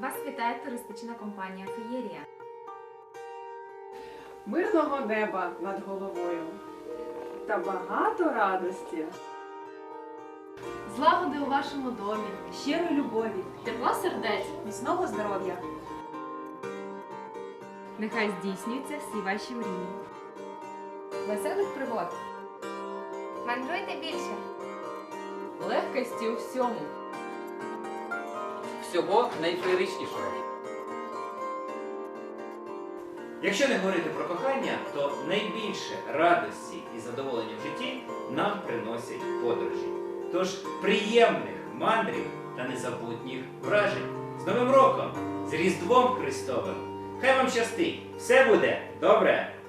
Вас вітає туристична компанія Феєрія. мирного неба над головою та багато радості. Злагоди у вашому домі, щирої любові, Тепла сердець, міцного здоров'я. Нехай здійснюються всі ваші мрії. Веселих пригод. Мандруйте більше. легкості у всьому. Всього найфеєричнішого. Якщо не говорити про кохання, то найбільше радості і задоволення в житті нам приносять подорожі. Тож приємних мандрів та незабутніх вражень. З Новим роком! З Різдвом Христовим! Хай вам щастить! Все буде добре!